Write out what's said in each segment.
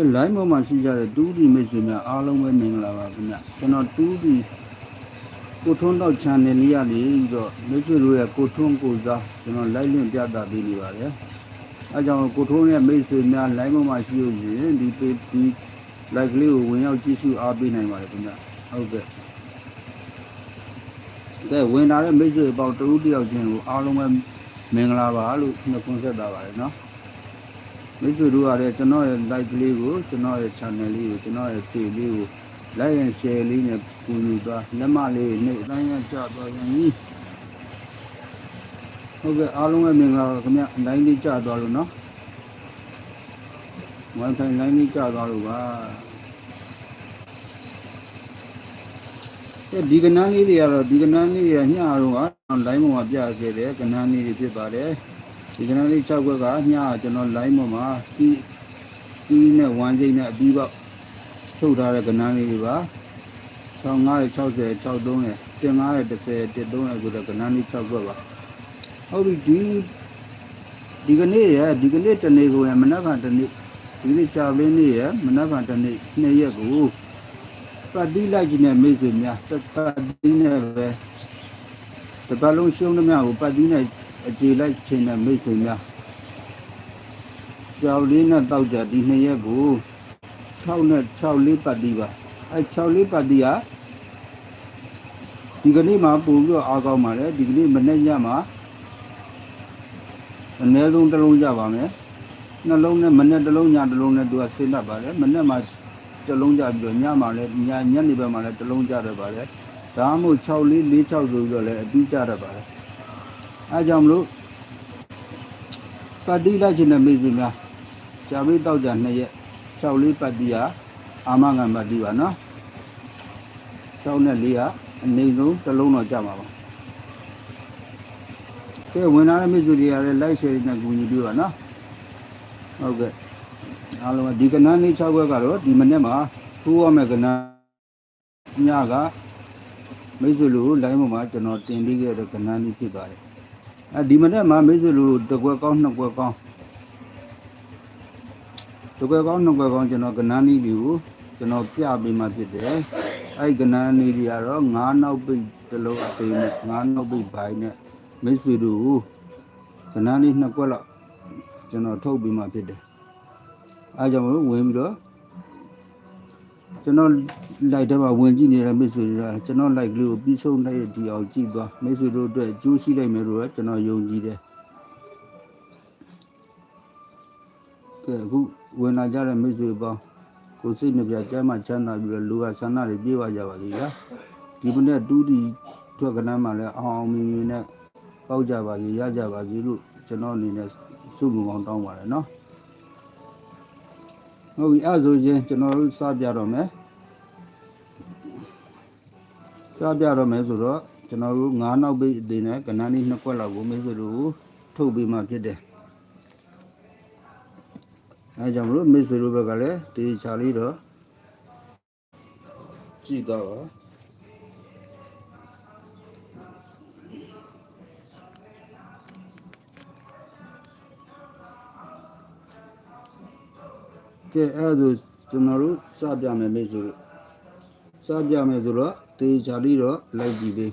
ကဲ line ပေါ်မှာရှိကြတဲ့တူးဒီမိတ်ဆွေများအားလုံးပဲမင်္ဂလာပါခင်ဗျကျွန်တော်တူးဒီကိုထွန်းတော့ channel လေးရနေပြီးတော့မိတ်ဆွေတို့ရဲ့ကိုထွန်းကိုစားကျွန်တော် live လွှင့်ပြသပေးနေပါတယ်အဲကြောင့်ကိုထွန်းရဲ့မိတ်ဆွေများ line ပေါ်မှာရှိလို့ရှိရင်ဒီ page ဒီ like လေးကိုဝင်ရောက်ကြည့်ရှုအားပေးနိုင်ပါတယ်ခင်ဗျဟုတ်ကဲ့ကဲဝင်လာတဲ့မိတ်ဆွေအပေါင်းတူးတယောက်ချင်းကိုအားလုံးပဲမင်္ဂလာပါလို့နှုတ်ခွန်းဆက်တာပါတယ်နော် မိတ်ဆွေတို့ကလည်းကျွန်တော်ရဲ့ like လေးကိုကျွန်တော်ရဲ့ channel လေးကိုကျွန်တော်ရဲ့ page လေးကို like and share လေးနဲ့ပူယူသွားလက်မလေးနဲ့အတိုင်းရကြသွားရင်ကြီးဟုတ်ကဲ့အားလုံးပဲမင်္ဂလာပါခင်ဗျအတိုင်းလေးကြသွားလို့နော် wifi line လေးကြသွားလို့ပါအဲဒီကနန်းလေးတွေကတော့ဒီကနန်းလေးတွေညတော့က line ပေါ်မှာပြခဲ့တယ်ကနန်းလေးတွေဖြစ်ပါတယ် ဒီကနေ့လေး6ခွက်ကညကျွန်တော် line ပေါ်မှာဒီဒီနဲ့ဝမ်းချိန်နဲ့အပြီးပေါက်ထုတ်ထားတဲ့ကဏ္ဍလေးတွေပါ6560 63နဲ့1530 13ဆိုတဲ့ကဏ္ဍလေး6ခွက်ပါဟုတ်ပြီဒီဒီကနေ့ရဒီကနေ့တနေ့ကိုရမနက်ကတနေ့ဒီနေ့ကြာလင်းနေ့ရမနက်ကတနေ့နှစ်ရက်ကိုပတ်တိလိုက်ခြင်းနဲ့မိတ်ဆွေများပတ်တိနဲ့ပဲတပတ်လုံးရှုံးသမျှကိုပတ်တိနဲ့ အခြေလိုက်ခြင်းနဲ့မိတ်ဆွေများကြောက်လေးနဲ့တောက်ကြဒီနှစ်ရက်ကို6နဲ့6လေးပတ်တီးပါအဲ6လေးပတ်တီးဟာဒီကနေ့မှပို့ပြီးတော့အားကောင်းပါလေဒီကနေ့မနေ့ညမှာအနည်းဆုံးတစ်လုံးကြပါမယ်နှလုံးနဲ့မနေ့တစ်လုံးညတစ်လုံးနဲ့သူကဆင်းတတ်ပါလေမနေ့မှတစ်လုံးကြပြီးတော့ညမှာလည်းညညနေဘက်မှာလည်းတစ်လုံးကြတယ်ပါလေဒါမှမဟုတ်6လေး4 6ဆိုပြီးတော့လည်းအပြီးကြတတ်ပါလေ အဲကြောင့်မလို့ပတ်တိလိုက်ခြင်းနဲ့မိတ်ဆွေများဂျာမေးတောက်ကြနှစ်ရက်6လေးပတ်တိဟာအာမငံပတ်တိပါနော်6နဲ့4ဟာအနေဆုံးတစ်လုံးတော့ကြမှာပါကဲဝင်လာတဲ့မိတ်ဆွေတွေကလည်း like share နဲ့ကူညီပေးပါနော်ဟုတ်ကဲ့အားလုံးကဒီကနန်းလေး6ခွက်ကတော့ဒီမနေ့မှာထိုးရမယ့်ကနန်းညကမိတ်ဆွေလူကို line ပေါ်မှာကျွန်တော်တင်ပေးခဲ့တဲ့ကနန်းလေးဖြစ်ပါတယ် အဲဒီမနေ့မှာမိတ်ဆွေလူတစ်ကွက်ကောင်းနှစ်ကွက်ကောင်းတစ်ကွက်ကောင်းနှစ်ကွက်ကောင်းကျွန်တော်ကနန်းလေးတွေကိုကျွန်တော်ပြပေးမှဖြစ်တယ်အဲဒီကနန်းလေးတွေကတော့ငါးနောက်ပိတ်တစ်လုံးအသေးနဲ့ငါးနောက်ပိတ်ဘိုင်းနဲ့မိတ်ဆွေတို့ကိုကနန်းလေးနှစ်ကွက်လောက်ကျွန်တော်ထုတ်ပေးမှဖြစ်တယ်အဲကြောင့်မလို့ဝင်ပြီးတော့ ကျွန်တော် like ထဲမှာဝင်ကြည့်နေတဲ့မိတ်ဆွေတွေကကျွန်တော် like လေးကိုပြီးဆုံးလိုက်တဲ့ဒီအောင်ကြည့်သွားမိတ်ဆွေတို့အတွက်အကျိုးရှိလိုက်မယ်လို့တော့ကျွန်တော်ယုံကြည်တယ်ကဲအခုဝင်လာကြတဲ့မိတ်ဆွေပေါင်းကိုယ်စိတ်နှပြကျမ်းမှချမ်းသာပြီးတော့လူကဆန္ဒတွေပြေဝကြပါစေဗျာဒီမနေ့တူးတီထွက်ကနမ်းမှလည်းအောင်အောင်မြင်မြင်နဲ့ပေါက်ကြပါစေရကြပါစေလို့ကျွန်တော်အနေနဲ့ဆုမကောင်းတောင်းပါတယ်နော် ဟုတ်ပြီအဲ့ဒါဆိုရင်ကျွန်တော်တို့စပြတော့မယ်စားပြတော့မယ်ဆိုတော့ကျွန်တော်တို့9နောက်ပိတ်အသေးနဲ့ကဏ္ဍလေးနှစ်ခွက်လောက်ကိုမိတ်ဆွေတို့ထုတ်ပေးမှဖြစ်တယ်အဲကြောင့်မလို့မိတ်ဆွေတို့ဘက်ကလည်းတေချာလေးတော့ကြည့်တော့ပါ ကဲအဲ့ဒါဆိုကျွန်တော်တို့စပြမယ်မိတ်ဆွေတို့စပြမယ်ဆိုတော့တေချာလေးတော့လိုက်ကြည့်ပေး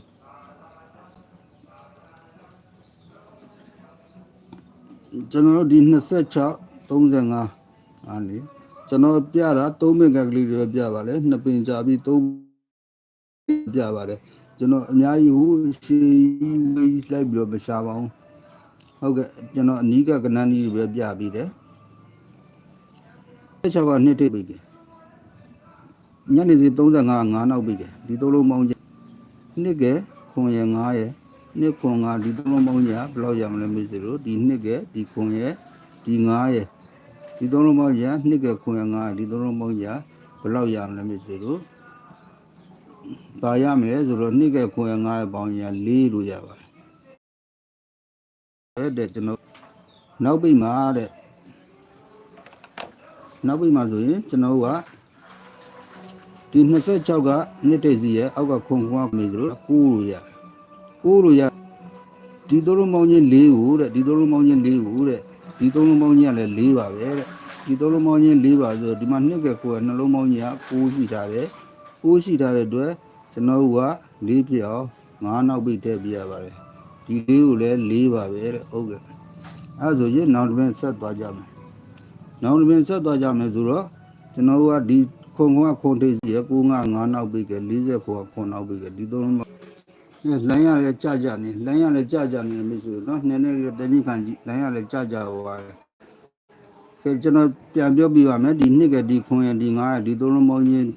ကျွန်တော်တို့ဒီ26 35အားလေကျွန်တော်ပြတာ3ပင်ကကလေးတွေပဲပြပါလေ2ပင်ကြာပြီး3ပြပါတယ်ကျွန်တော်အများကြီးဟိုရှေးလိုက်ပြီးတော့မရှာပါဘူးဟုတ်ကဲ့ကျွန်တော်အနီးကကနန်းကြီးတွေပဲပြပြီးတယ် 16ကနှစ်တိတ်ပြီညနေစီ35 9နောက်ပြီတယ်ဒီသုံးလုံးပေါင်းချက်နှစ်ကဲခွန်ရ9ရယ်နှစ်ခွန်9ဒီသုံးလုံးပေါင်းချက်ဘယ်လောက်ရမလဲမေးစလို့ဒီနှစ်ကဲဒီခွန်ရယ်ဒီ9ရယ်ဒီသုံးလုံးပေါင်းချက်နှစ်ကဲခွန်ရ9ဒီသုံးလုံးပေါင်းချက်ဘယ်လောက်ရမလဲမေးစလို့ပါရမယ်ဆိုတော့နှစ်ကဲခွန်ရ9ရယ်ပေါင်းချက်4လို့ရပါတယ်တဲ့ကျွန်တော်နောက်ပြီမှာတဲ့ နောက်ပြီမှာဆိုရင်ကျွန်တော်ကဒီ26ကနှစ်တိတ်စီရဲ့အောက်ကခုံခွားမေးဆိုလို့ကိုးလို့ရကိုးလို့ရဒီသုံးလုံးပေါင်းချင်း၄ကိုတဲ့ဒီသုံးလုံးပေါင်းချင်း၄ကိုတဲ့ဒီသုံးလုံးပေါင်းချင်းကလည်း၄ပါပဲတဲ့ဒီသုံးလုံးပေါင်းချင်း၄ပါဆိုဒီမှာနှစ်ကကိုယ်ကနှလုံးပေါင်းကြီးက6ရှိထားတယ်6ရှိထားတဲ့အတွက်ကျွန်တော်တို့က၄ပြအောင်9နောက်ပိတ်ထည့်ပြရပါတယ်ဒီလေးကိုလည်း၄ပါပဲတဲ့ဟုတ်ကဲ့အဲဆိုရင်နောက်တစ်ပင်ဆက်သွားကြမယ် နောက်တစ်ပင်ဆက်သွားကြမယ်ဆိုတော့ကျွန်တော်တို့ကဒီခုံကခုံထိပ်စီရ9 9 9နောက်ပိတ်က40ခုကခုံနောက်ပိတ်ကဒီသုံးလုံးပေါင်းလမ်းရလဲကြကြနေလမ်းရလဲကြကြနေမိတ်ဆွေနော်နည်းနည်းလေးတနည်းခံကြည့်လမ်းရလဲကြကြဟောပါတယ်ကဲကျွန်တော်ပြန်ပြောပြပါမယ်ဒီနှစ်ကဒီခွန်ရဒီ9ရဒီသုံးလုံးပေါင်းချင်း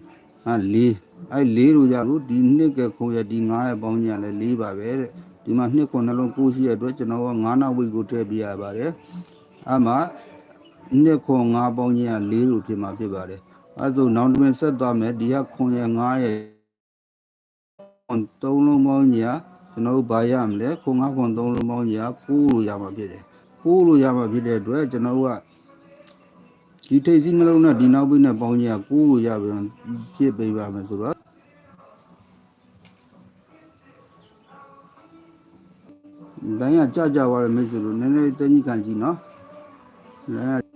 ဟာ4အဲ4လို့ရလို့ဒီနှစ်ကခွန်ရဒီ9ရပေါင်းချင်းကလည်း4ပါပဲတဲ့ဒီမှာနှစ်ခွန်နှလုံး9ရှိရအတွက်ကျွန်တော်က9နောက်ဝိတ်ကိုထည့်ပြရပါတယ်အမှ နှစ်ခွန်9ပေါင်းချင်းက4လို့ဖြစ်မှာဖြစ်ပါတယ်အဲဆိုနောက်တစ်ပင်ဆက်သွားမယ်ဒီကခွန်ရ9ရခွန်သုံးလုံးပေါင်းချင်းကကျွန်တော်တို့ဘာရမလဲခွန်9ခွန်သုံးလုံးပေါင်းချင်းက9လို့ရမှာဖြစ်တယ်9လို့ရမှာဖြစ်တဲ့အတွက်ကျွန်တော်တို့ကဒီထိပ်စီးနှလုံးနဲ့ဒီနောက်ပိတ်နဲ့ပေါင်းကြီးကကိုးလို့ရပြန်ဖြစ်ပေးပါမယ်ဆိုတော့လိုင်းရကြကြသွားတယ်မိတ်ဆွေတို့နည်းနည်းတင်းကြီးခံကြည့်နော်လိုင်းရ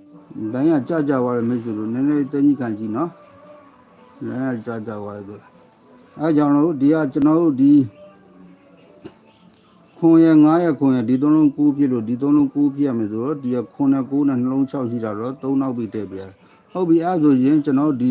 လိုင်းရကြကြသွားတယ်မိတ်ဆွေတို့နည်းနည်းတင်းကြီးခံကြည့်နော်လိုင်းရကြကြသွားတယ်အဲကြောင့်လို့ဒီကကျွန်တော်တို့ဒီခွန်ရ9ရခွန်ရဒီသုံးလုံး9ပြည့်လို့ဒီသုံးလုံး9ပြည့်ရမယ်ဆိုတော့ဒီကခွန်နဲ့9နဲ့နှလုံး6ရှိတာတော့3နောက်ပြီတည့်ပြရဟုတ်ပြီအဲဆိုရင်ကျွန်တော်ဒီ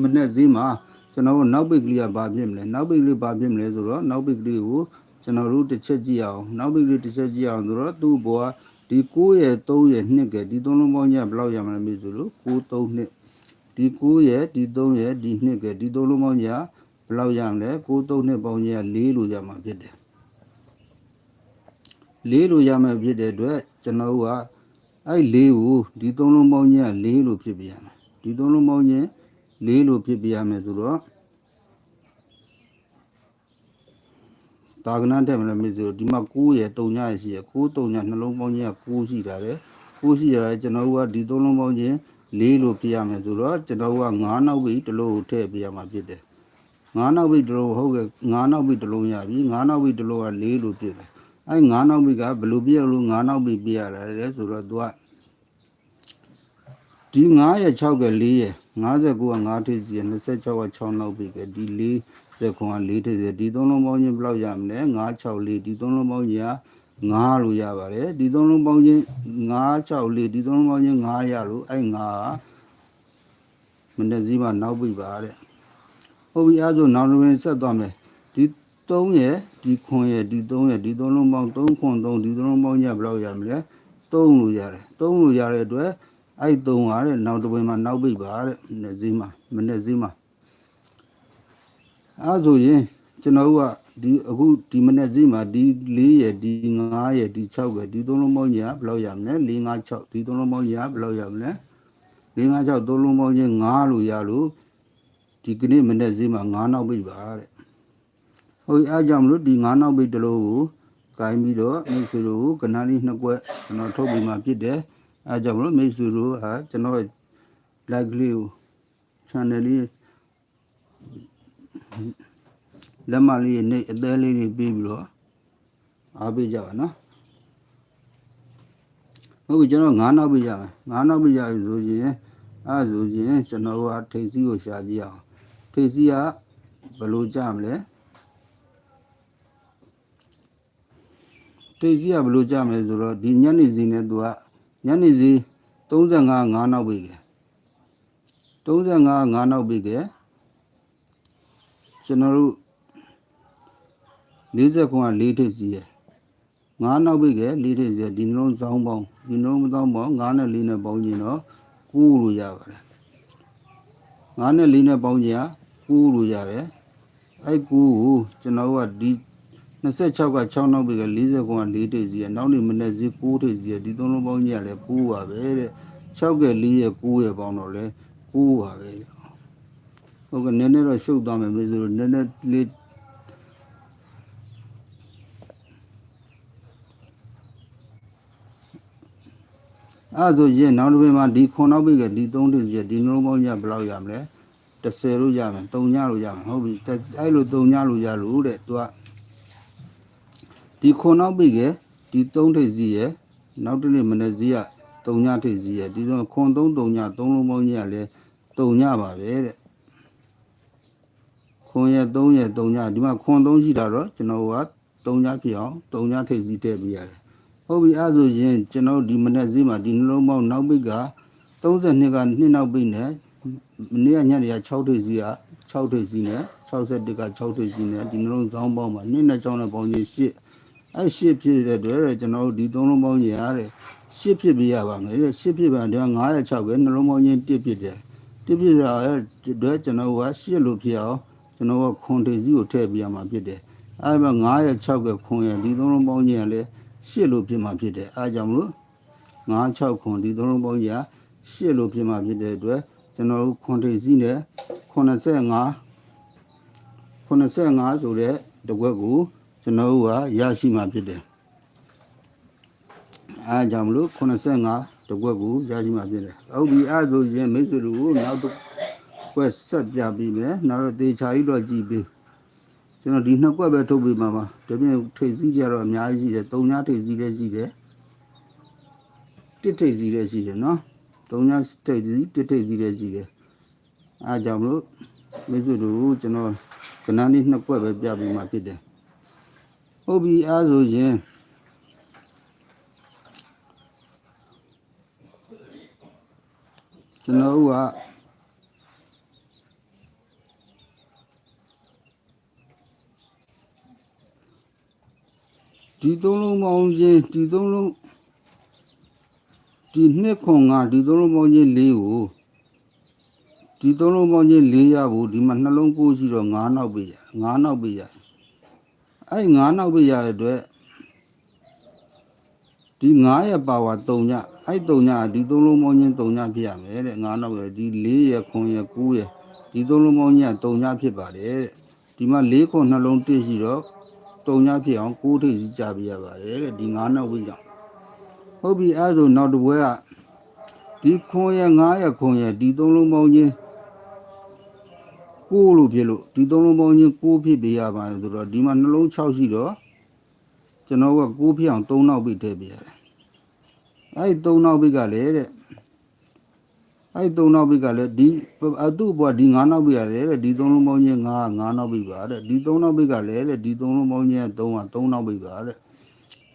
မနေ့ဈေးမှာကျွန်တော်တို့နောက်ပိတ်ကလေးကဘာဖြစ်မလဲနောက်ပိတ်ကလေးဘာဖြစ်မလဲဆိုတော့နောက်ပိတ်ကလေးကိုကျွန်တော်တို့တစ်ချက်ကြည့်အောင်နောက်ပိတ်ကလေးတစ်ချက်ကြည့်အောင်ဆိုတော့သူ့ဘောက ဒီ9ရဲ့3ရဲ့2ကဒီသုံးလုံးပေါင်းကြီးကဘယ်လောက်ရမလဲမေးဆိုလို့9 3 2ဒီ9ရဲ့ဒီ3ရဲ့ဒီ2ကဒီသုံးလုံးပေါင်းကြီးကဘယ်လောက်ရမလဲ9 3 2ပေါင်းကြီးက4လို့ရမှာဖြစ်တယ်လေးလို့ရမယ်ဖြစ်တဲ့အတွက်ကျွန်တော်တို့ကအဲ့လေးကိုဒီသုံးလုံးပေါင်းချင်းကလေးလို့ဖြစ်ပြရမယ်ဒီသုံးလုံးပေါင်းချင်းလေးလို့ဖြစ်ပြရမယ်ဆိုတော့ တာကနန်းတက်မလို့မြစ်ဆိုဒီမှာ9ရယ်3ညရယ်ရှိရယ်9 3ညနှလုံးပေါင်းချင်းက9ရှိတာလေ9ရှိရတယ်ကျွန်တော်တို့ကဒီသုံးလုံးပေါင်းချင်းလေးလို့ဖြစ်ရမယ်ဆိုတော့ကျွန်တော်တို့က9နောက်ပြီတစ်လုံးကိုထည့်ပြရမှာဖြစ်တယ်9နောက်ပြီတစ်လုံးဟုတ်ကဲ့9နောက်ပြီတစ်လုံးရပြီ9နောက်ပြီတစ်လုံးက4လို့ဖြစ်တယ်အဲ9နောက်ပြီကဘယ်လိုပြရလို့9နောက်ပြီပြရလဲလဲဆိုတော့ तू ကဒီ9ရဲ့6က4ရဲ့59က9ထိပ်စီ26က6နောက်ပြီကဒီ4 ဇက်ခွန်က4ထိပ်စီဒီသုံးလုံးပေါင်းချင်းဘယ်လောက်ရမလဲ9 6 4ဒီသုံးလုံးပေါင်းချင်းက9လို့ရပါတယ်ဒီသုံးလုံးပေါင်းချင်း9 6 4ဒီသုံးလုံးပေါင်းချင်း9ရလို့အဲ9ကမနေ့စီးမှနောက်ပြီပါတဲ့ဟုတ်ပြီအဲဆိုနောက်တစ်ဝင်ဆက်သွားမယ်ဒီ3ရဲ့ဒီခွန်ရဲ့ဒီ3ရဲ့ဒီသုံးလုံးပေါင်း3ခွန်3ဒီသုံးလုံးပေါင်းညဘယ်လောက်ရမလဲ3လို့ရတယ်3လို့ရတဲ့အတွက်အဲ့3ဟာတဲ့နောက်တစ်ဝင်မှာနောက်ပိတ်ပါတဲ့မနေ့စီးမှာမနေ့စီးမှာ အဲဆိုရင်ကျွန်တော်တို့ကဒီအခုဒီမနေ့စီးမှာဒီ4ရဲ့ဒီ5ရဲ့ဒီ6ရဲ့ဒီသုံးလုံးပေါင်းညဘယ်လောက်ရမလဲ4 5 6ဒီသုံးလုံးပေါင်းညဘယ်လောက်ရမလဲ4 5 6သုံးလုံးပေါင်းချင်း9လို့ရလို့ဒီကနေ့မနေ့စီးမှာ9နောက်ပိတ်ပါတဲ့ဟုတ်အားကြောင့်မလို့ဒီ9နောက်ပိတ်တစ်လုံးကိုကိုင်းပြီးတော့မိတ်ဆွေတို့ကိုကဏ္ဍလေးနှစ်ကွက်ကျွန်တော်ထုတ်ပြီးမှဖြစ်တယ်အားကြောင့်မလို့မိတ်ဆွေတို့ဟာကျွန်တော်ရဲ့ like လေးကို channel လေး လက်မလေးနဲ့အသေးလေးတွေပြီးပြီးတော့အားပေးကြပါနော်ဟုတ်ပြီကျွန်တော်9နောက်ပိတ်ရမယ်9နောက်ပိတ်ရပြီဆိုရင်အားဆိုရင်ကျွန်တော်ကထိပ်စီးကိုရှာကြည့်အောင်ထိပ်စီးကဘယ်လိုကြမလဲတိတ်ကြီးကဘယ်လိုကြမလဲဆိုတော့ဒီညနေစီနဲ့သူကညနေစီ35 5နောက်ပြီက35 5နောက်ပြီက ကျွန်တော်တို့40ခွန်က4ထိပ်စီရယ်9နောက်ပြီက4ထိပ်စီရယ်ဒီနှလုံးစောင်းပေါင်းဒီနှလုံးစောင်းပေါင်း9နဲ့4နဲ့ပေါင်းခြင်းတော့9လို့ရပါတယ်9နဲ့4နဲ့ပေါင်းခြင်းက9လို့ရတယ်အဲ့9ကိုကျွန်တော်တို့ကဒီ26က6နောက်ပြီက40ကွန်က4တိတ်စီရနောက်နေ့မနေ့စီ9တိတ်စီရဒီသုံးလုံးပေါင်းကြီးကလည်း9ပါပဲတဲ့6က4ရဲ့9ရဲ့ပေါင်းတော့လဲ9ပါပဲ ဟုတ်ကဲ့နည်းနည်းတော့ရှုပ်သွားမယ်မဆိုလို့နည်းနည်းလေးအဲ့ဆိုရင်နောက်တစ်ពេលမှာဒီခွန်နောက်ပြီကဒီ3တိတ်စီရဒီနှလုံးပေါင်းကြီးကဘယ်လောက်ရမလဲ30လို့ရမယ်3ညလို့ရမယ်ဟုတ်ပြီအဲ့လို3ညလို့ရလို့တဲ့သူကဒီခွန်နောက်ပိတ်ကဒီသုံးထိပ်စီးရဲ့နောက်တစ်နေ့မနေ့စီးကတုံညထိပ်စီရဒီတော့ခွန်သုံးတုံညသုံးလုံးပေါင်းကြီးကလည်းတုံညပါပဲတဲ့ ခွန်ရ3ရတုံညဒီမှာခွန်3ရှိတာတော့ကျွန်တော်ကတုံညဖြစ်အောင်တုံညထိပ်စီထည့်ပေးရတယ်ဟုတ်ပြီအဲ့ဆိုရင်ကျွန်တော်ဒီမနေ့ဈေးမှာဒီနှလုံးပေါင်းနောက်ပိတ်က32ကနှစ်နောက်ပိတ်နဲ့မနေ့ကညနေက6ထိပ်စီက6ထိပ်စီနဲ့61က6ထိပ်စီနဲ့ဒီနှလုံးစောင်းပေါင်းမှာနှစ်နဲ့6နဲ့ပေါင်းချင်း8အဲ့8ဖြစ်တဲ့အတွက်ကျွန်တော်ဒီ3လုံးပေါင်းကြီးရတဲ့8ဖြစ်ပြရပါမယ်တဲ့8ဖြစ်ပါတော့906ပဲနှလုံးပေါင်းချင်း1ဖြစ်တယ်1ဖြစ်တာရဲ့အတွက်ကျွန်တော်က8လို့ဖြစ်အောင် ကျွန်တော်ကခွန်ထိပ်စီကိုထည့်ပြရမှာဖြစ်တယ်အဲ့မှာ9ရဲ့6ကခွန်ရဒီ3လုံးပေါင်းချင်းကလည်း8လို့ဖြစ်မှာဖြစ်တယ်အားကြောင့်မလို့9 6ခွန်ဒီ3လုံးပေါင်းကြီးက8လို့ဖြစ်မှာဖြစ်တဲ့အတွက်ကျွန်တော်တို့ခွန်ထိပ်စီနဲ့85 85ဆိုတဲ့တကွက်ကိုကျွန်တော်တို့ကရရှိမှာဖြစ်တယ်အားကြောင့်မလို့85တကွက်ကိုရရှိမှာဖြစ်တယ်ဟုတ်ပြီအဲ့ဒါဆိုရင်မိတ်ဆွေတို့ကိုနောက်တစ် ကွက်ဆက်ပြပြီးမယ်နောက်တော့တေချာကြီးတော့ကြည့်ပြီးကျွန်တော်ဒီနှစ်ကွက်ပဲထုတ်ပြီးမှာပါဒါပြင်ထိပ်စည်းကြတော့အများကြီးရှိတယ်၃ညထိပ်စည်းလည်းရှိတယ်တစ်ထိပ်စည်းလည်းရှိတယ်နော်၃ညထိပ်စည်းတစ်ထိပ်စည်းလည်းရှိတယ်အားကြောင့်မလို့မိတ်ဆွေတို့ကိုကျွန်တော်ကဏ္ဍလေးနှစ်ကွက်ပဲပြပြီးမှဖြစ်တယ်ဟုတ်ပြီအားဆိုရင်ကျွန်တော်တို့က ဒီသုံးလုံးပေါင်းချင်းဒီသုံးလုံးဒီနှစ်ခွန်ကဒီသုံးလုံးပေါင်းချင်း၄ကိုဒီသုံးလုံးပေါင်းချင်း၄ရဖို့ဒီမှာနှလုံးပိုးရှိတော့9နောက်ပေးရ9နောက်ပေးရအဲ့9နောက်ပေးရတဲ့အတွက်ဒီ9ရပါဝါ3ညအဲ့3ညဒီသုံးလုံးပေါင်းချင်း3ညဖြစ်ရမယ်တဲ့9နောက်ရဒီ4ရခွန်ရ9ရဒီသုံးလုံးပေါင်းချင်းက3ညဖြစ်ပါတယ်တဲ့ဒီမှာ4ခွန်နှလုံးတစ်ရှိတော့ 3ညဖြစ်အောင်6ထိပ်စီကြပြရပါတယ်တဲ့ဒီ9နောက်ပေးကြောင့်ဟုတ်ပြီအဲ့ဒါဆိုနောက်တစ်ပွဲကဒီခွန်ရ9ရခွန်ရဒီသုံးလုံးပေါင်းချင်း6လို့ဖြစ်လို့ဒီသုံးလုံးပေါင်းချင်း6ဖြစ်ပေးရပါတယ်ဆိုတော့ဒီမှာနှလုံး6ရှိတော့ကျွန်တော်က6ဖြစ်အောင်3နောက်ပေးထည့်ပေးရတယ်အဲ့ဒီ3နောက်ပေးကလည်းတဲ့ အဲ့ဒီ3နောက်ပေးကလည်းဒီအတုဘွားဒီ9နောက်ပေးရတယ်တဲ့ဒီ3လုံးပေါင်းချင်း9 9နောက်ပေးပါတဲ့ဒီ3နောက်ပေးကလည်းတဲ့ဒီ3လုံးပေါင်းချင်း3က3နောက်ပေးပါတဲ့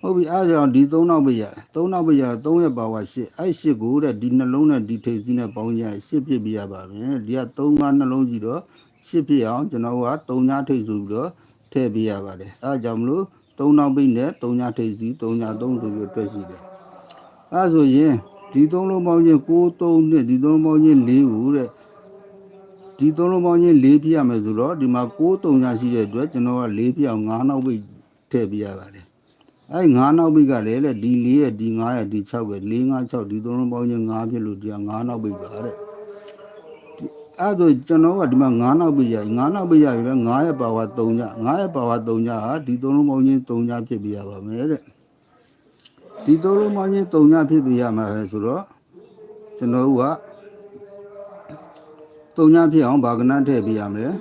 ဟုတ်ပြီအားကြောင့်ဒီ3နောက်ပေးရတယ်3နောက်ပေးရတယ်3ရဲ့ပါဝါ8အဲ့8ကိုတဲ့ဒီနှလုံးနဲ့ဒီထိပ်စီးနဲ့ပေါင်းကြရင်8ဖြစ်ပြရပါမယ်ဒီက3ကနှလုံးကြီးတော့8ဖြစ်အောင်ကျွန်တော်က3ညထိပ်ဆိုပြီးတော့ထည့်ပေးရပါတယ်အားကြောင့်မလို့3နောက်ပေးနဲ့3ညထိပ်စီး3ည3ဆိုပြီးတော့တွက်ရှိတယ်အဲဆိုရင် ဒီသုံးလုံးပေါင်းချင်း6 3နှစ်ဒီသုံးလုံးပေါင်းချင်း4ကိုတဲ့ဒီသုံးလုံးပေါင်းချင်း4ပြရမယ်ဆိုတော့ဒီမှာ6 3ညရှိတဲ့အတွက်ကျွန်တော်က4ပြအောင်9နောက်ပိတ်ထည့်ပြရပါတယ်အဲ9နောက်ပိတ်ကလည်းလေဒီ4ရဲ့ဒီ9ရဲ့ဒီ6ရဲ့4 5 6ဒီသုံးလုံးပေါင်းချင်း9ဖြစ်လို့ဒီက9နောက်ပိတ်ပါတဲ့အဲ့ဒါကျွန်တော်ကဒီမှာ9နောက်ပိတ်ရ9နောက်ပိတ်ရပြီလေ9ရဲ့ပါဝါ3ည9ရဲ့ပါဝါ3ညဟာဒီသုံးလုံးပေါင်းချင်း3ညဖြစ်ပြရပါမယ်တဲ့ ဒီသုံးလုံးပေါင်းချင်း3ညဖြစ်ပြရမှာပဲဆိုတော့ကျွန်တော်က3ညဖြစ်အောင်ဗာကနထည့်ပြရမယ်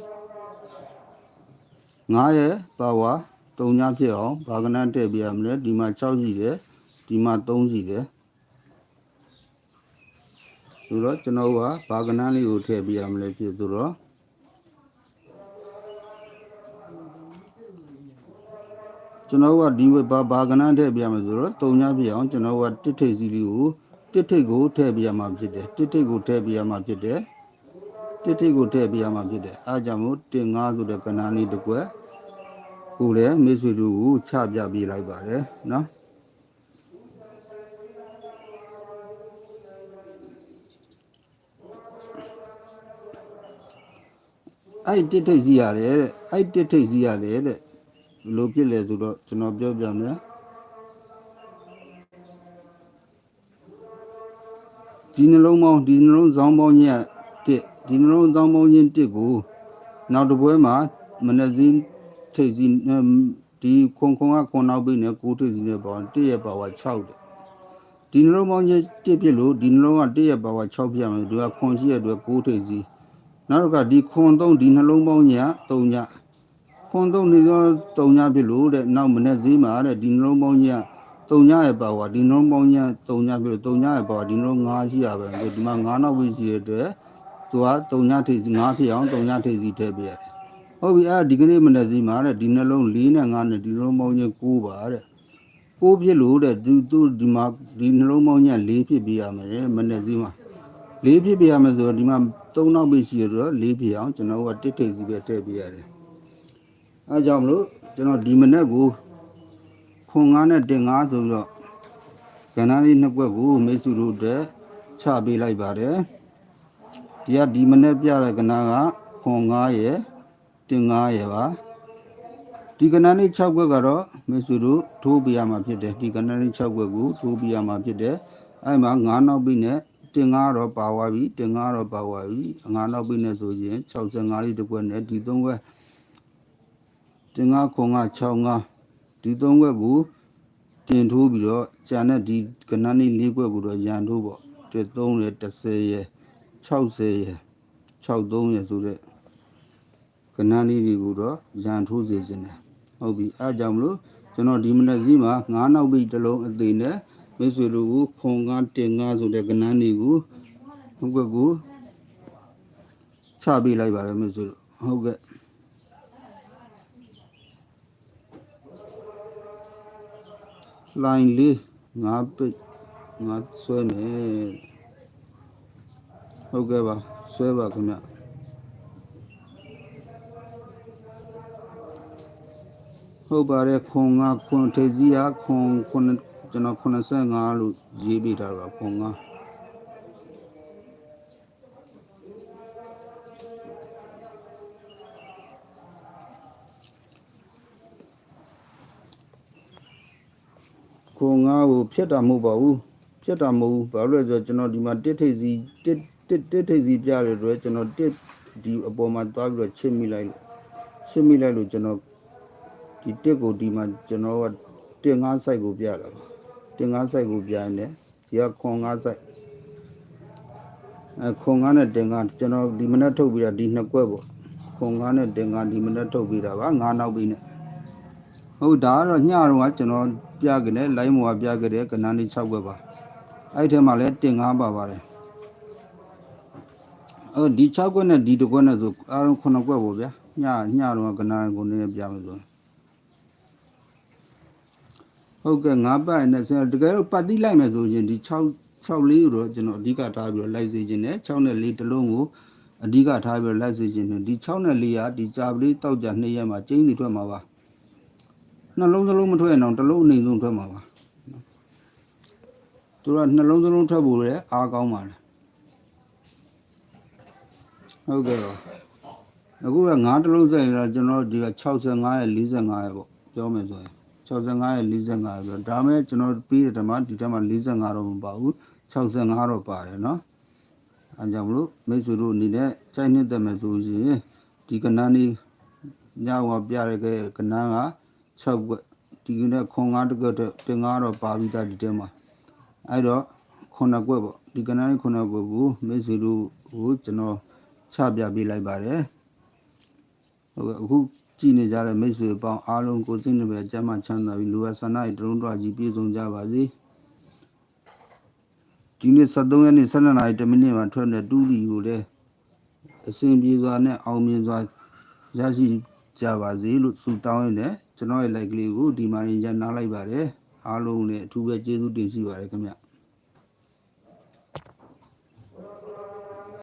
9ရဲ့ပါဝါ3ညဖြစ်အောင်ဗာကနထည့်ပြရမယ်ဒီမှာ6ရှိတယ်ဒီမှာ3ရှိတယ်ဆိုတော့ကျွန်တော်ကဘာကနန်းလေးကိုထည့်ပြရမလဲဖြစ်ဆိုတော့ ကျွန်တော်ကဒီဝဘာဘာကနန်းထည့်ပြရမယ်ဆိုတော့တုံညပြအောင်ကျွန်တော်ကတစ်ထိပ်စီလေးကိုတစ်ထိပ်ကိုထည့်ပြရမှာဖြစ်တယ်တစ်ထိပ်ကိုထည့်ပြရမှာဖြစ်တယ်တစ်ထိပ်ကိုထည့်ပြရမှာဖြစ်တယ်အားကြောင့်မို့တင်ငါဆိုတဲ့ကနန်းလေးတစ်ကွက်ကိုလည်းမိတ်ဆွေတို့ကိုချပြပေးလိုက်ပါတယ်နော်အဲ့တစ်ထိတ်စီရတယ်တဲ့အဲ့တစ်ထိတ်စီရတယ်တဲ့ဘယ် လိုဖြစ်လဲဆိုတော့ကျွန်တော်ပြောပြမယ်ဒီနှလုံးပေါင်းဒီနှလုံးဇောင်းပေါင်းကြီးကတစ်ဒီနှလုံးဇောင်းပေါင်းချင်းတစ်ကိုနောက်တစ်ပွဲမှာမနက်စင်းထိတ်စီဒီခွန်ခွန်ကခွန်နောက်ပြီးနေကိုထိတ်စီနဲ့ပေါင်းတစ်ရဲ့ပါဝါ6တဲ့ဒီနှလုံးပေါင်းချင်းတစ်ဖြစ်လို့ဒီနှလုံးကတစ်ရဲ့ပါဝါ6ပြရမယ်ဒီကခွန်ရှိရဲ့အတွက်ကိုထိတ်စီနောက်တစ်ခါဒီခွန်သုံးဒီနှလုံးပေါင်းညာ၃ည ခွန်သုံးနေရော၃ညဖြစ်လို့တဲ့နောက်မနေ့ဈေးမှာတဲ့ဒီနှလုံးပေါင်းညာတုံညရဲ့ပါဝါဒီနှလုံးပေါင်းညာတုံညပြီးတော့တုံညရဲ့ပါဝါဒီနှလုံး9ရှိရပဲဒီမှာ9နောက်ပြီးရှိရတဲ့သူကတုံညထိပ်စီ9ဖြစ်အောင်တုံညထိပ်စီထည့်ပေးရတယ်ဟုတ်ပြီအဲ့ဒီကနေ့မနေ့စီမှာတဲ့ဒီနှလုံး4နဲ့5နဲ့ဒီနှလုံးပေါင်းညာ9ပါတဲ့9ဖြစ်လို့တဲ့သူသူဒီမှာဒီနှလုံးပေါင်းညာ4ဖြစ်ပြရမယ်မနေ့စီမှာ4ဖြစ်ပြရမယ်ဆိုတော့ဒီမှာ3နောက်ပြီးရှိရတော့4ဖြစ်အောင်ကျွန်တော်ကတစ်ထိပ်စီပဲထည့်ပေးရတယ် အဲကြောင့်မလို့ကျွန်တော်ဒီမနေ့ကိုခွန်9နဲ့တင်9ဆိုပြီးတော့ကဏ္ဍလေးနှစ်ကွက်ကိုမိတ်ဆွေတို့အတွက်ချပေးလိုက်ပါတယ်ဒီကဒီမနေ့ပြတဲ့ကဏ္ဍကခွန်9ရယ်တင်9ရယ်ပါဒီကဏ္ဍလေး6ကွက်ကတော့မိတ်ဆွေတို့ထိုးပြရမှာဖြစ်တယ်ဒီကဏ္ဍလေး6ကွက်ကိုထိုးပြရမှာဖြစ်တယ်အဲ့မှာ9နောက်ပြီးနဲ့တင်9တော့ပါသွားပြီတင်9တော့ပါသွားပြီ9နောက်ပြီးနဲ့ဆိုရင်65လေးတစ်ကွက်နဲ့ဒီ3ကွက် တင်9ခွန်9 65ဒီ3ကွက်ကိုတင်ထိုးပြီးတော့ကျန်တဲ့ဒီကဏ္ဍလေး၄ခွက်ကိုတော့ရန်ထိုးပေါ့တစ်3ရယ်30ရယ်60ရယ်63ရယ်ဆိုတဲ့ကဏ္ဍလေးတွေကိုတော့ရန်ထိုးစေခြင်းတယ်ဟုတ်ပြီအဲကြောင့်မလို့ကျွန်တော်ဒီမနက်စီးမှာ9နောက်ပိတ်တစ်လုံးအသေးနဲ့မိတ်ဆွေတို့ကိုခွန်ကားတင်ကားဆိုတဲ့ကဏ္ဍလေးကိုဟုတ်ကဲ့ကိုချပေးလိုက်ပါတယ်မိတ်ဆွေတို့ဟုတ်ကဲ့ လိုင်းလေးငါပိတ်ငါဆွဲမယ်ဟုတ်ကဲ့ပါဆွဲပါခင်ဗျဟုတ်ပါတယ်ခွန်ငါခွန်ထေစီယာခွန်ခွန်ကျွန်တော်85လို့ရေးပေးထားတာခွန်ငါ ခွန်ငါကိုဖြတ်တာမဟုတ်ပါဘူးဖြတ်တာမဟုတ်ဘူးဘာလို့လဲဆိုတော့ကျွန်တော်ဒီမှာတစ်ထိပ်စီတစ်တစ်တစ်ထိပ်စီပြရတဲ့အတွက်ကျွန်တော်တစ်ဒီအပေါ်မှာတွားပြီးတော့ချစ်မိလိုက်လို့ချစ်မိလိုက်လို့ကျွန်တော်ဒီတစ်ကိုဒီမှာကျွန်တော်ကတင်ငါးဆိုင်ကိုပြတာပါတင်ငါးဆိုင်ကိုပြရင်လည်းဒီကခွန်ငါးဆိုင်အဲခွန်ငါးနဲ့တင်ငါးကျွန်တော်ဒီမနက်ထုတ်ပြီးတာဒီနှစ်ကွက်ပေါ့ခွန်ငါးနဲ့တင်ငါးဒီမနက်ထုတ်ပြီးတာပါငါးနောက်ပြီးနဲ့ ဟုတ်ဒါကတော့ညတော့ကကျွန်တော်ပြခဲ့တယ်လိုင်းမောကပြခဲ့တယ်ကနန်းလေး6ကွက်ပါအဲ့ထဲမှာလည်းတင်ငါးပါပါတယ်အော်ဒီ6ကွက်နဲ့ဒီတစ်ကွက်နဲ့ဆိုအားလုံး9ကွက်ပေါ့ဗျာညညတော့ကနန်းကိုနည်းနည်းပြမယ်ဆိုဟုတ်ကဲ့ငါးပတ်နဲ့ဆယ်တကယ်လို့ပတ်တိလိုက်မယ်ဆိုရင်ဒီ6 6လေးကိုတော့ကျွန်တော်အဓိကထားပြီးတော့လိုက်စေခြင်းနဲ့6နဲ့4တစ်လုံးကိုအဓိကထားပြီးတော့လိုက်စေခြင်းနဲ့ဒီ6နဲ့4ကဒီကြာပလေးတောက်ကြ2ရက်မှာကျင်းစီထွက်မှာပါ နှလုံးစလုံးမထွက်ရင်တော့တစ်လုံးအနေဆုံးထွက်မှာပါသူကနှလုံးစလုံးထွက်ဖို့လည်းအားကောင်းပါတယ်ဟုတ်ကဲ့ပါအခုက9တစ်လုံးစိုက်ရင်တော့ကျွန်တော်ဒီက65ရဲ့45ရဲ့ပေါ့ပြောမယ်ဆိုရင် 65ရဲ့45ဆိုဒါမဲ့ကျွန်တော်ပြီးတဲ့တမှာဒီတက်မှာ45တော့မပါဘူး65တော့ပါတယ်เนาะအဲကြောင့်မလို့မိတ်ဆွေတို့အနေနဲ့စိုက်နှစ်သက်မယ်ဆိုရင်ဒီကနန်းလေးညောင်ပြရတဲ့ကနန်းက 6ကွက်ဒီကနေ့ခွန်5တကွက်တင်5တော့ပါပြီးသားဒီတက်မှာအဲ့တော့9ကွက်ပေါ့ဒီကနန်းလေး9ကွက်ကိုမိတ်ဆွေတို့ကိုကျွန်တော်ချပြပေးလိုက်ပါတယ်ဟုတ်ကဲ့အခုကြည်နေကြတဲ့မိတ်ဆွေပေါင်းအားလုံးကိုစိတ်နှပြကျမ်းမှချမ်းသာပြီးလူဝဆန္ဒရဲ့တရုံးတော်ကြီးပြည့်စုံကြပါစေဒီနေ့73ရက်နေ့12နာရီ10မိနစ်မှာထွက်တဲ့တူးလီကိုလည်းအစဉ်ပြေစွာနဲ့အောင်မြင်စွာရရှိကြပါစေလို့ဆုတောင်းရင်းနဲ့ ကျွန်တော်ရဲ့ like လေးကိုဒီမှာရင်ရနားလိုက်ပါတယ်အားလုံးလည်းအထူးပဲကျေးဇူးတင်ရှိပါတယ်ခင်ဗျ